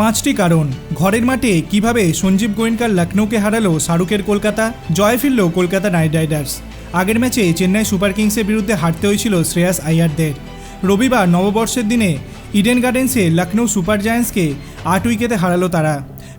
পাঁচটি কারণ। ঘরের মাঠে কীভাবে সঞ্জীব গোয়েঙ্কার লখনৌকে হারালো শাহরুখের কলকাতা, জয় ফিরল কলকাতা নাইট রাইডার্স। আগের ম্যাচে চেন্নাই সুপার কিংসের বিরুদ্ধে হারতে হয়েছিল শ্রেয়াস আইয়ারদের রবিবার নববর্ষের দিনে ইডেন গার্ডেন্সে লখনৌ সুপার জায়ান্টসকে আট উইকেটে হারালো তারা।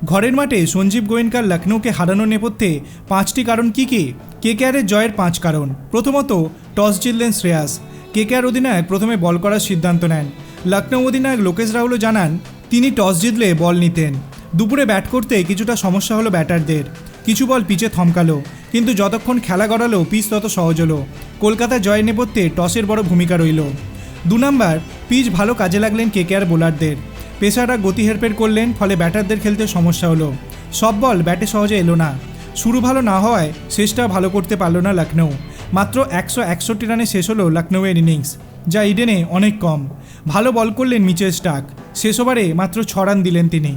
ঘরের মাঠে সঞ্জীব গোয়েঙ্কার লখনৌকে হারানোর নেপথ্যে পাঁচটি কারণ কী কী? কেকেআরের জয়ের পাঁচ কারণ। প্রথমত, টস জিতলেন শ্রেয়াস। কেকেআর অধিনায়ক প্রথমে বল করার সিদ্ধান্ত নেন। লখনৌ অধিনায়ক লোকেশ রাহুলও জানান তিনি টস জিতলে বল নিতেন। দুপুরে ব্যাট করতে কিছুটা সমস্যা হলো ব্যাটারদের। কিছু বল পিচে থমকালো, কিন্তু যতক্ষণ খেলা গড়ালো, পিচ তত সহজ হলো। কলকাতা জয়ের নেপথ্যে টসের বড় ভূমিকা রইল। দু নম্বর, পিচ ভালো কাজে লাগলেন কেকেআর বোলারদের। পেসাররা গতি হেরফের করলেন, ফলে ব্যাটারদের খেলতে সমস্যা হলো। সব বল ব্যাটে সহজে এলো না। শুরু ভালো না হওয়ায় শেষটা ভালো করতে পারল না লখনৌ মাত্র একশো একষট্টি রানে শেষ হলো লখনৌয়ের ইনিংস, যা ইডেনে অনেক কম। ভালো বল করলেন মিচেল স্টাক শেষ ওভারে মাত্র ছ রান দিলেন তিনি।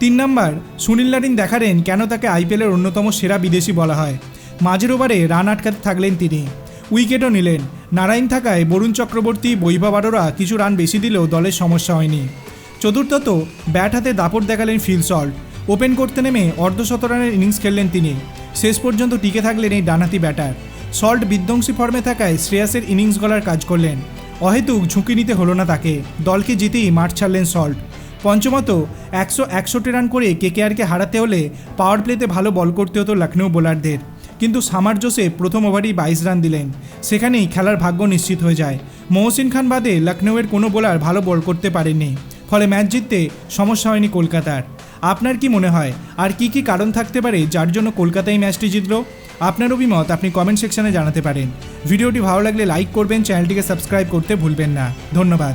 তিন নম্বর, সুনীল নারিন দেখালেন কেন তাকে আইপিএলের অন্যতম সেরা বিদেশি বলা হয়। মাঝের ওভারে রান আটকাতে থাকলেন তিনি। উইকেটও নিলেন। নারায়ণ থাকায় বরুণ চক্রবর্তী, বৈভব আরোরা কিছু রান বেশি দিলেও দলের সমস্যা হয়নি। চতুর্থত, ব্যাট হাতে দাপট দেখালেন ফিল সল্ট। ওপেন করতে নেমে অর্ধশত রানের ইনিংস খেললেন তিনি। শেষ পর্যন্ত টিকে থাকলেন এই ডানহাতি ব্যাটার। সল্ট বিধ্বংসী ফর্মে থাকায় শ্রেয়াসের ইনিংস গলার কাজ করলেন। অহেতুক ঝুঁকি নিতে হলো না তাকে। দলকে জিতেই মাঠ ছাড়লেন সল্ট। পঞ্চমত, একশো একষট্টি রান করে কেকেআরকে হারাতে হলে পাওয়ার প্লেতে ভালো বল করতে হতো লখনৌ বোলারদের। কিন্তু সামার জোসেফ প্রথম ওভারেই বাইশ রান দিলেন। সেখানেই খেলার ভাগ্য নিশ্চিত হয়ে যায়। মহসিন খান বাদে লখনৌয়ের কোনো বোলার ভালো বল করতে পারেননি। ফলে ম্যাচ জিততে সমস্যা হয়নি কলকাতার। আপনার কি মনে হয়? আর কি কি কারণ থাকতে পারে যার জন্য কলকাতায় ম্যাচটি জিতল? আপনার অভিমত আপনি কমেন্ট সেকশনে জানাতে পারেন। ভিডিওটি ভালো লাগলে লাইক করবেন চ্যানেলটিকে সাবস্ক্রাইব করতে ভুলবেন না। ধন্যবাদ।